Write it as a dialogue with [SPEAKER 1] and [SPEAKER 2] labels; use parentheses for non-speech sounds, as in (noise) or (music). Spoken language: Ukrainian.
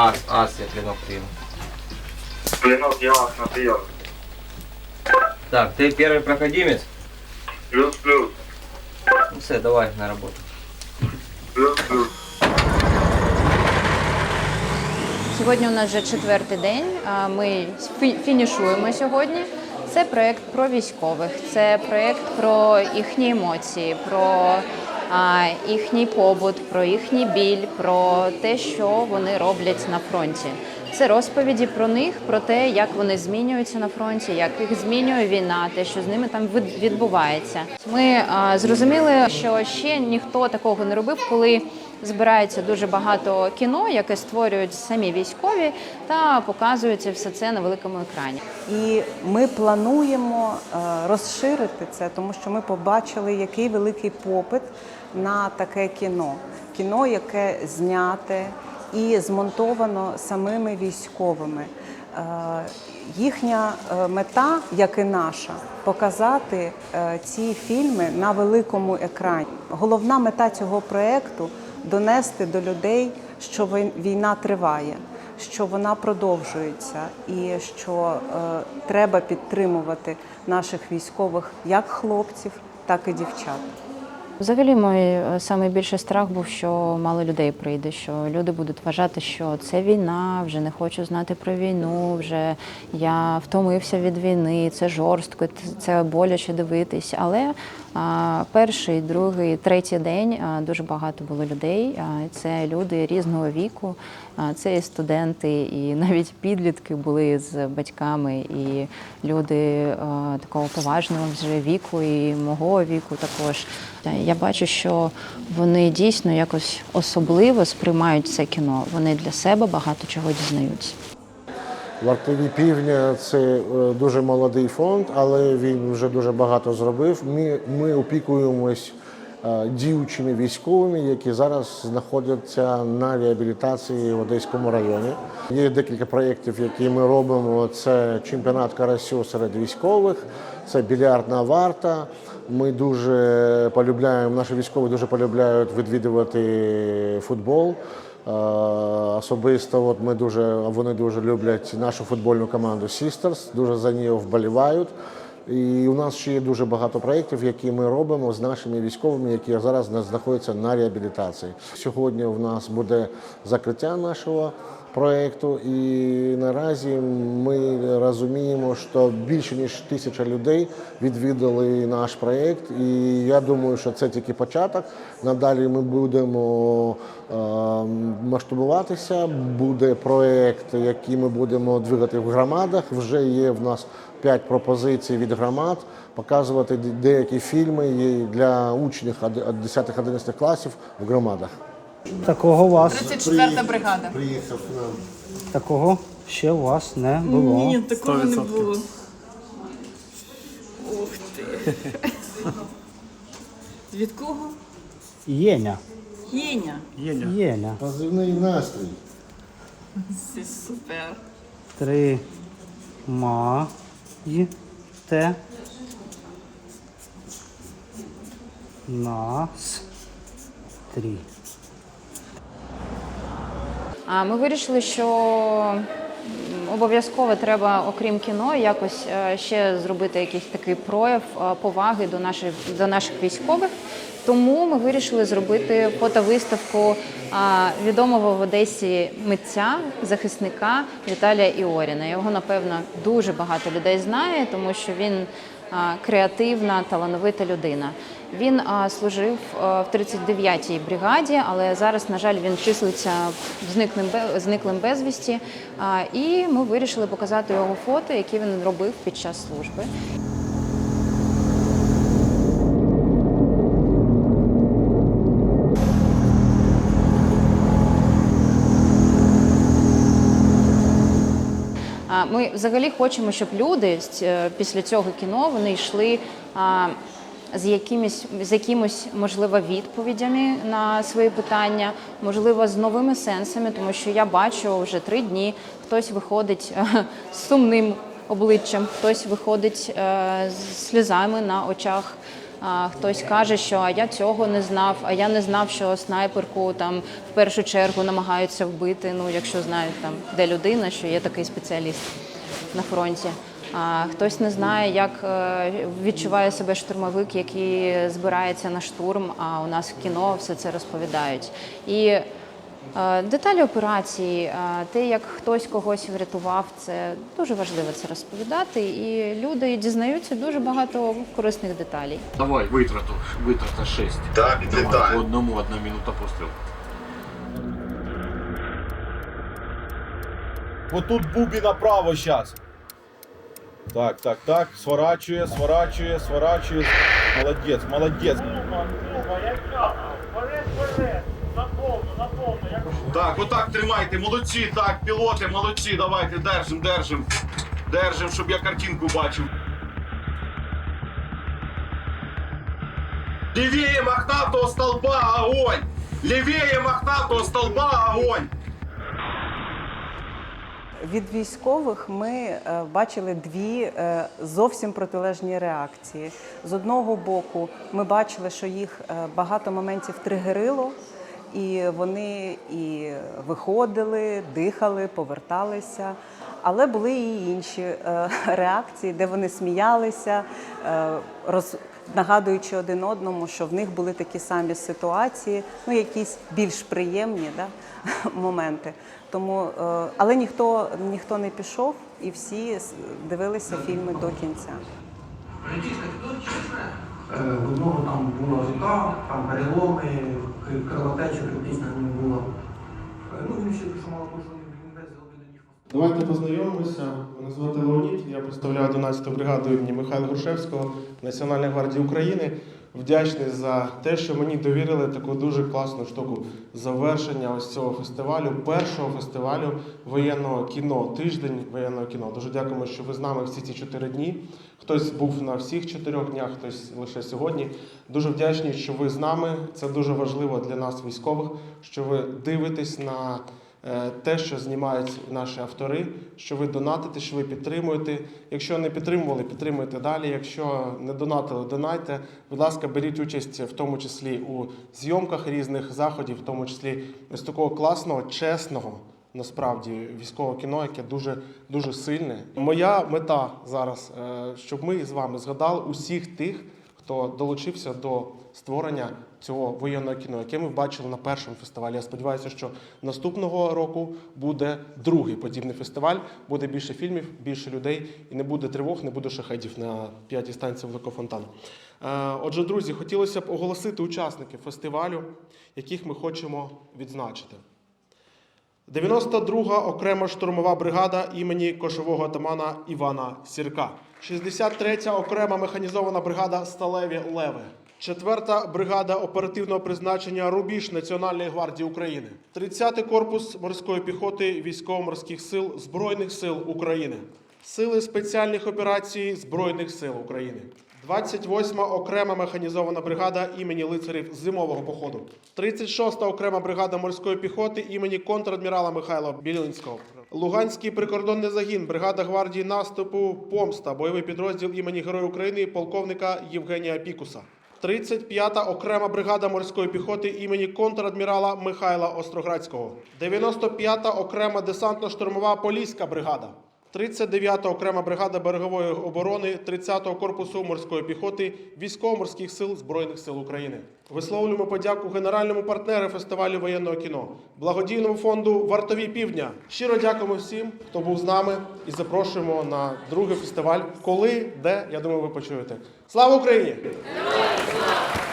[SPEAKER 1] Ас, ас, я клинок прийму.
[SPEAKER 2] Клинок Диас на прием.
[SPEAKER 1] Так, ти перший проходимець?
[SPEAKER 2] Плюс-плюс.
[SPEAKER 1] Ну все, давай на роботу.
[SPEAKER 2] Плюс-плюс.
[SPEAKER 3] Сьогодні у нас вже четвертий день. Ми фі- фінішуємо сьогодні. Це проєкт про військових, це проєкт про їхні емоції, про їхній побут, про їхній біль, про те, що вони роблять на фронті. Це розповіді про них, про те, як вони змінюються на фронті, як їх змінює війна, те, що з ними там від- відбувається. Ми а, зрозуміли, що ще ніхто такого не робив, коли збирається дуже багато кіно, яке створюють самі військові, та показується все це на великому екрані.
[SPEAKER 4] І ми плануємо е, розширити це, тому що ми побачили, який великий попит на таке кіно. Кіно, яке зняте і змонтовано самими військовими. Е, Їхня е, мета, як і наша, показати ці фільми на великому екрані. Головна мета цього проєкту донести до людей, що війна триває, що вона продовжується, і що е, треба підтримувати наших військових як хлопців, так і дівчат.
[SPEAKER 3] Взагалі, мій найбільший страх був, що мало людей прийде, що люди будуть вважати, що це війна, вже не хочу знати про війну, вже я втомився від війни, це жорстко, це боляче дивитись. Але перший, другий, третій день дуже багато було людей. Це люди різного віку, це і студенти, і (laughs) навіть підлітки були з батьками, і люди такого поважного вже віку, і мого віку також. Я бачу, що вони дійсно якось особливо сприймають це кіно. Вони для себе багато чого дізнаються.
[SPEAKER 5] Вартові півдня це е, дуже молодий фонд, але він вже дуже багато зробив. Ми, ми опікуємось е, діючими військовими, які зараз знаходяться на реабілітації в Одеському районі. Є декілька проєктів, які ми робимо. Це чемпіонат карасю серед військових, це більярдна варта. Ми дуже полюбляємо, наші військові дуже полюбляють відвідувати футбол. Е, Особисто от ми дуже, вони дуже люблять нашу футбольну команду Sisters, дуже за нею вболівають. І у нас ще є дуже багато проєктів, які ми робимо з нашими військовими, які зараз на- знаходяться на реабілітації. Сьогодні у нас буде закриття нашого проєкту, і наразі ми розуміємо, що більше ніж тисяча людей відвідали наш проєкт. І я думаю, що це тільки початок. Надалі ми будемо е, масштабуватися. Буде проєкт, який ми будемо двигати в громадах. Вже є в нас п'ять пропозицій від громад, показувати деякі фільми для учнів 10-11 класів в громадах.
[SPEAKER 6] Такого у вас,
[SPEAKER 7] 34 бригада.
[SPEAKER 5] Приїхав к нам.
[SPEAKER 6] такого ще у вас не було.
[SPEAKER 7] Ні, такого не було. Ух ти. (laughs) Від кого?
[SPEAKER 6] Єня.
[SPEAKER 7] Єня.
[SPEAKER 6] Єня.
[SPEAKER 5] Позивний настрій.
[SPEAKER 7] Це супер.
[SPEAKER 6] Три. Ма. І. Те. Нас. Три.
[SPEAKER 3] А ми вирішили, що обов'язково треба, окрім кіно, якось е, ще зробити якийсь такий прояв е, поваги до наших до наших військових. Тому ми вирішили зробити фотовиставку відомого в Одесі митця, захисника Віталія Іоріна. Його, напевно, дуже багато людей знає, тому що він креативна, талановита людина. Він служив в 39-й бригаді, але зараз, на жаль, він числиться зниклим, безвісті. І ми вирішили показати його фото, які він робив під час служби. Ми взагалі хочемо, щоб люди е, після цього кіно вони йшли з якимись з якимось, можливо, відповідями на свої питання, можливо, з новими сенсами, тому що я бачу вже три дні, хтось виходить е, з сумним обличчям, хтось виходить е, з сльозами на очах. А хтось каже, що а я цього не знав, а я не знав, що снайперку там в першу чергу намагаються вбити. Ну, якщо знають там, де людина, що є такий спеціаліст на фронті. А хтось не знає, як е, відчуває себе штурмовик, який збирається на штурм. А у нас в кіно все це розповідають. І е, деталі операції, е, те, як хтось когось врятував, це дуже важливо це розповідати. І люди дізнаються дуже багато корисних деталей.
[SPEAKER 8] Давай, витрату, витрата 6.
[SPEAKER 2] Так, відлітає.
[SPEAKER 8] по одному одна минута постріл.
[SPEAKER 9] Отут бубі направо зараз. Так, так, так. Сворачує, сворачує, сворачує. Молодець, молодець. Так, отак тримайте, молодці, так, пілоти, молодці, давайте, держим, держим. Держим, щоб я картинку бачив. Левее мохнатого столба огонь! Левее мохнатого столба огонь!
[SPEAKER 4] Від військових ми е, бачили дві е, зовсім протилежні реакції. З одного боку, ми бачили, що їх е, багато моментів тригерило, і вони і виходили, дихали, поверталися. Але були і інші (laughs) реакції, де вони сміялися, нагадуючи один одному, що в них були такі самі ситуації, ну якісь більш приємні да, (laughs) моменти. Тому, е, але ніхто, ніхто не пішов, і всі дивилися фільми до кінця.
[SPEAKER 10] Е, В одного там була рука, там переломи, к- кровотеча не було. Е, Ну, він ще що мало можливо, він весь зробив до них.
[SPEAKER 11] Давайте познайомимося. Мене звати Леонід, я представляю 11-ту бригаду імені Михайла Грушевського Національної гвардії України. Вдячний за те, що мені довірили таку дуже класну штуку завершення ось цього фестивалю, першого фестивалю воєнного кіно, тиждень воєнного кіно. Дуже дякуємо, що ви з нами всі ці чотири дні. Хтось був на всіх чотирьох днях, хтось лише сьогодні. Дуже вдячні, що ви з нами. Це дуже важливо для нас, військових, що ви дивитесь на те, що знімають наші автори, що ви донатите, що ви підтримуєте. Якщо не підтримували, підтримуйте далі. Якщо не донатили, донайте. Будь ласка, беріть участь в тому числі у зйомках різних заходів, в тому числі ось такого класного, чесного. Насправді військове кіно, яке дуже дуже сильне. Моя мета зараз, е, щоб ми з вами згадали усіх тих, хто долучився до створення цього воєнного кіно, яке ми бачили на першому фестивалі. Я сподіваюся, що наступного року буде другий подібний фестиваль, буде більше фільмів, більше людей, і не буде тривог, не буде шахедів на п'ятій станції Великого фонтану. Е, Отже, друзі, хотілося б оголосити учасників фестивалю, яких ми хочемо відзначити. 92-га окрема штурмова бригада імені кошового атамана Івана Сірка. 63-я окрема механізована бригада Сталеві Леви. 4-та бригада оперативного призначення Рубіж Національної гвардії України. 30-й корпус морської піхоти військово-морських сил Збройних сил України. Сили спеціальних операцій Збройних сил України. 28-ма окрема механізована бригада імені лицарів зимового походу. 36-та окрема бригада морської піхоти імені контрадмірала Михайла Білінського. Луганський прикордонний загін, бригада гвардії наступу Помста, бойовий підрозділ імені Героя України полковника Євгенія Пікуса. 35-та окрема бригада морської піхоти імені контрадмірала Михайла Остроградського. 95-та окрема десантно-штурмова поліська бригада. 39-та окрема бригада берегової оборони 30-го корпусу морської піхоти військово-морських сил Збройних сил України. Висловлюємо подяку генеральному партнеру фестивалю воєнного кіно, благодійному фонду Вартові півдня. Щиро дякуємо всім, хто був з нами, і запрошуємо на другий фестиваль. Коли, де, я думаю, ви почуєте. Слава Україні! Слава!